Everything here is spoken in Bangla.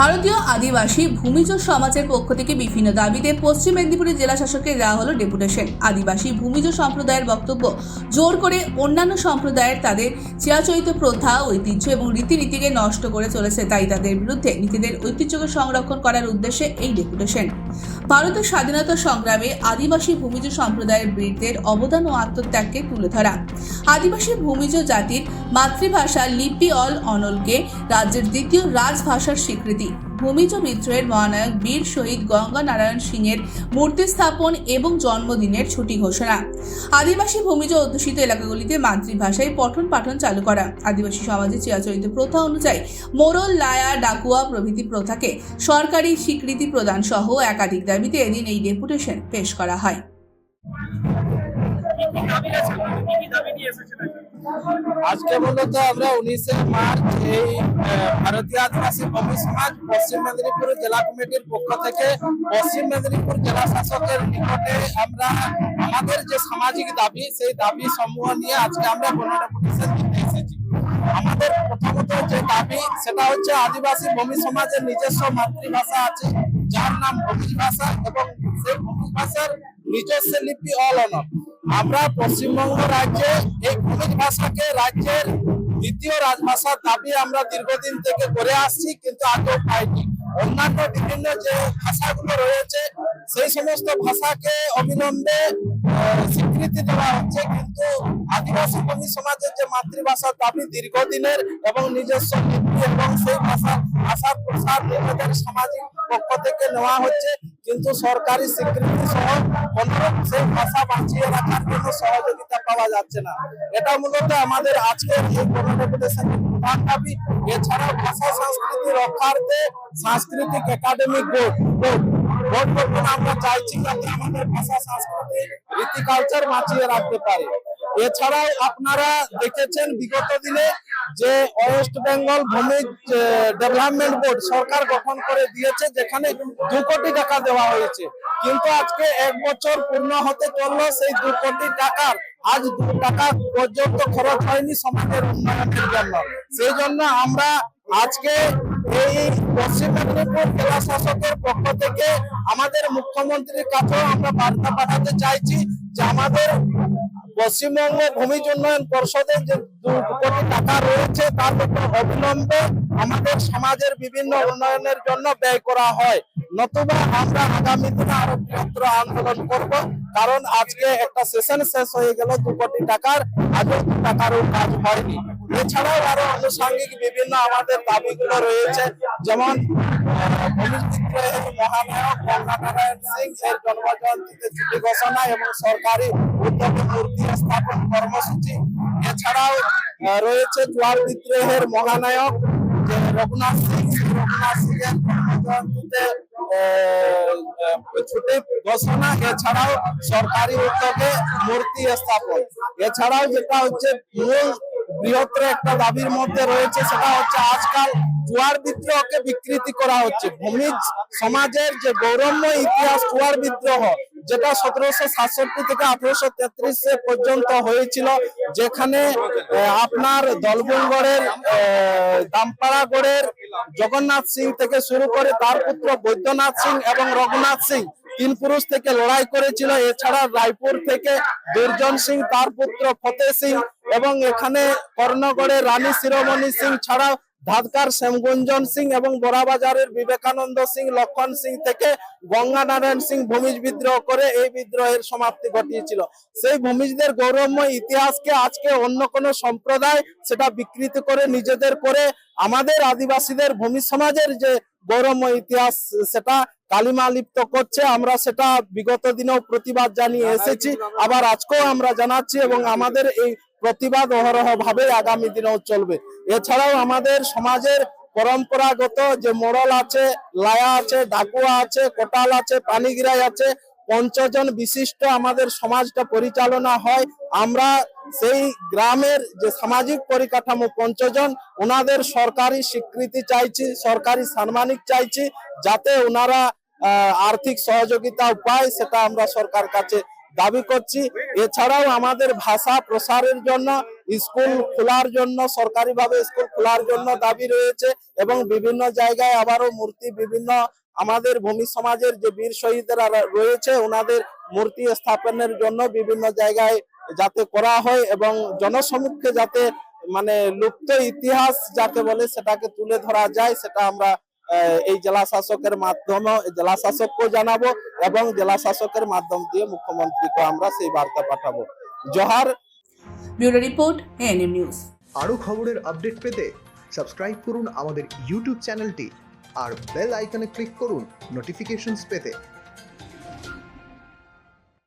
ভারতীয় আদিবাসী ভূমিজ সমাজের পক্ষ থেকে বিভিন্ন দাবিতে পশ্চিম মেদিনীপুরের জেলা শাসকের দেওয়া হলো ডেপুটেশন। আদিবাসী ভূমিজ সম্প্রদায়ের বক্তব্য জোর করে অন্যান্য সম্প্রদায়ের তাদের চিরাচরিত প্রথা, ঐতিহ্য এবং রীতিনীতিকে নষ্ট করে চলেছে, তাই তাদের বিরুদ্ধে নিজেদের ঐতিহ্যকে সংরক্ষণ করার উদ্দেশ্যে এই ডেপুটেশন। ভারতের স্বাধীনতা সংগ্রামে আদিবাসী ভূমিজ সম্প্রদায়ের বীরদের অবদান ও আত্মত্যাগকে তুলে ধরা। আদিবাসী ভূমিজ জাতির মাতৃভাষা লিপি অল অনলকে রাজ্যের দ্বিতীয় রাজভাষার স্বীকৃতি ভূমিজ বিদ্রোহের মহানায়ক বীর শহীদ গঙ্গা নারায়ণ সিংয়ের মূর্তি স্থাপন এবং জন্মদিনের ছুটি ঘোষণা। আদিবাসী ভূমিজ অধ্যুষিত এলাকাগুলিতে মাতৃভাষায় পঠন পাঠন চালু করা। আদিবাসী সমাজে চিরাচরিত প্রথা অনুযায়ী মোরল, লায়া, ডাকুয়া প্রভৃতি প্রথাকে সরকারি স্বীকৃতি প্রদান সহ একাধিক দাবিতে এদিন এই ডেপুটেশন পেশ করা হয়। আজকে? মূলত আমরা উনিশে মার্চ এই ভারতীয় আদিবাসী কবি সমাজ পশ্চিম মেদিনীপুর জেলা কমিটির পক্ষ থেকে পশ্চিম মেদিনীপুর জেলা শাসকের নিকটে আমরা আমাদের যে সামাজিক দাবি, সেই দাবি সমূহ নিয়ে আজকে আমরা গণডেপুটেশন দিতে এসেছি আমাদের প্রথমত যে দাবি, সেটা হচ্ছে আদিবাসী ভূমি সমাজের নিজস্ব মাতৃভাষা আছে, যার নাম ভূমি ভাষা এবং সেই ভূমি ভাষার নিজস্ব লিপি অল অনর আমরা পশ্চিমবঙ্গ রাজ্যে এই ভূমিজ ভাষাকে রাজ্যের দ্বিতীয় রাজভাষার দাবি আমরা দীর্ঘদিন থেকে করে আসছি, কিন্তু আগেও পাইনি। অন্যান্য বিভিন্ন যে ভাষাগুলো রয়েছে, সেই সমস্ত ভাষাকে অবিলম্বে স্বীকৃতি দেওয়া হচ্ছে, কিন্তু আদিবাসী ভূমি সমাজের যে মাতৃভাষার দাবি দীর্ঘদিনের এবং নিজস্ব লিপি এবং সেই ভাষা, ভাষার প্রসার নিজেদের সামাজিক পক্ষ থেকে নেওয়া হচ্ছে। কিন্তু সরকারি স্বীকৃতি সহ সেই ভাষা বাঁচিয়ে রাখার জন্য সহযোগিতা পাওয়া যাচ্ছে না। এটা মূলত আমাদের আজকের এই প্রধান দাবি। এছাড়াও ভাষা সংস্কৃতি রক্ষার্থে সাংস্কৃতিক একাডেমিক বোর্ড বোর্ড আমরা চাইছি যাতে আমাদের ভাষা সংস্কৃতি, রীতি কালচার বাঁচিয়ে রাখতে পারে। এছাড়াও আপনারা দেখেছেন বিগত দিনে যে ওয়েস্ট বেঙ্গল ভূমি ডেভেলপমেন্ট বোর্ড সরকার গঠন করে দিয়েছে, যেখানে দু কোটি টাকা দেওয়া হয়েছে। কিন্তু আজকে এক বছর পূর্ণ হতে চলল, সেই দু কোটি টাকার আজ দু টাকা পর্যন্ত খরচ হয়নি সমাজের উন্নয়নের জন্য। সেই জন্য আমরা আজকে এই পশ্চিম মেদিনীপুর জেলা শাসকের পক্ষ থেকে আমাদের মুখ্যমন্ত্রীর কাছেও আমরা বার্তা পাঠাতে চাইছি যে আমাদের পশ্চিমবঙ্গ ভূমি উন্নয়ন পর্ষদের যে কোটি টাকা রয়েছে তার উপর অবিলম্বে আমাদের সমাজের বিভিন্ন উন্নয়নের জন্য ব্যয় করা হয়। নতুবা আমরা আগামী দিনে আরও বৃহত্তর আন্দোলন করব, কারণ আজকে একটা সেশন শেষ হয়ে গেল, দু কোটি টাকার, আজও টাকারও কাজ হয়নি। এছাড়াও আরও আনুষঙ্গিক বিভিন্ন আমাদের দাবিগুলো রয়েছে। যেমন মহানায়ক এর ঘোষণা এবং সরকারি মূর্তি স্থাপন কর্মসূচি। এছাড়াও রয়েছে মহানায়ক রঘুনাথ সিং রঘুনাথ সিং এর ছুটি ঘোষণা। এছাড়াও সরকারি উদ্যোগে মূর্তি স্থাপন। এছাড়াও যেটা হচ্ছে মূল বৃহত্তর একটা দাবির মধ্যে রয়েছে, সেটা হচ্ছে আজকাল জুয়ার বিদ্রোহকে বিকৃতি করা হচ্ছে। ভূমিজ সমাজের যে গৌরবময় ইতিহাস জুয়ার বিদ্রোহ, যেটা সতেরোশো সাতষট্টি থেকে আঠারোশো তেত্রিশ পর্যন্ত হয়েছিল, যেখানে আপনার দলবুলগড়ের দামপাড়াগড়ের জগন্নাথ সিং থেকে শুরু করে তার পুত্র বৈদ্যনাথ সিং এবং রঘুনাথ সিং তিন পুরুষ থেকে লড়াই করেছিল। এছাড়া রায়পুর থেকে দুর্জন সিং, তার পুত্র ফতে সিং এবং এখানে কর্ণগড়ে রানী শিরোমণি সিং ছাড়াও ধাদকার শ্যামগুঞ্জন সিং এবং বড়াবাজারের বিবেকানন্দ সিং লক্ষণ সিং থেকে গঙ্গা নারায়ণ সিং ভূমিজ বিদ্রোহ করে এই বিদ্রোহের সমাপ্তি ঘটিয়েছিল। সেই ভূমিজদের গৌরবময় ইতিহাসকে আজকে অন্য কোনো সম্প্রদায় সেটা বিকৃত করে নিজেদের করে আমাদের আদিবাসীদের ভূমি সমাজের যে গৌরবময় ইতিহাস সেটা কালিমা লিপ্ত করছে। আমরা সেটা বিগত দিনেও প্রতিবাদ জানিয়ে এসেছি। আবার আজকেও আমরা জানাচ্ছি এবং আমাদের এই প্রতিবাদ অহরহ ভাবে আগামী দিনেও চলবে। এছাড়াও আমাদের সমাজের পরম্পরাগত যে মোড়ল আছে, লায়া আছে, ডাকুয়া আছে, কোটাল আছে, পানিগিরাই আছে, পঞ্চজন বিশিষ্ট আমাদের সমাজটা পরিচালনা হয়। আমরা সেই গ্রামের যে সামাজিক পরিকাঠামো পঞ্চজন, ওনাদের সরকারি স্বীকৃতি চাইছি, সরকারি সাম্মানিক চাইছি, যাতে ওনারা আর্থিক সহযোগিতা পায় সেটা আমরা সরকার কাছে দাবি করছি। এছাড়াও আমাদের ভাষা প্রসারের জন্য, স্কুল খোলার জন্য, সরকারিভাবে স্কুল খোলার জন্য দাবি রয়েছে এবং বিভিন্ন জায়গায় আবারও মূর্তি, বিভিন্ন আমাদের ভূমি সমাজের যে বীর শহীদরা রয়েছে, ওনাদের মূর্তি স্থাপনের জন্য বিভিন্ন জায়গায় যাতে করা হয় এবং জনসমক্ষে যাতে মানে লুপ্ত ইতিহাস যাকে বলে সেটাকে তুলে ধরা যায়, সেটা আমরা এই জেলা শাসকের মাধ্যমে জেলা শাসককেও জানাব এবং জেলা শাসকের মাধ্যম দিয়ে মুখ্যমন্ত্রীকে আমরা সেই বার্তা পাঠাবো। জহার। Bureau report ANM news. আরও খবরের আপডেট পেতে সাবস্ক্রাইব করুন আমাদের ইউটিউব চ্যানেলটি আর বেল আইকনে ক্লিক করুন নোটিফিকেশনস পেতে।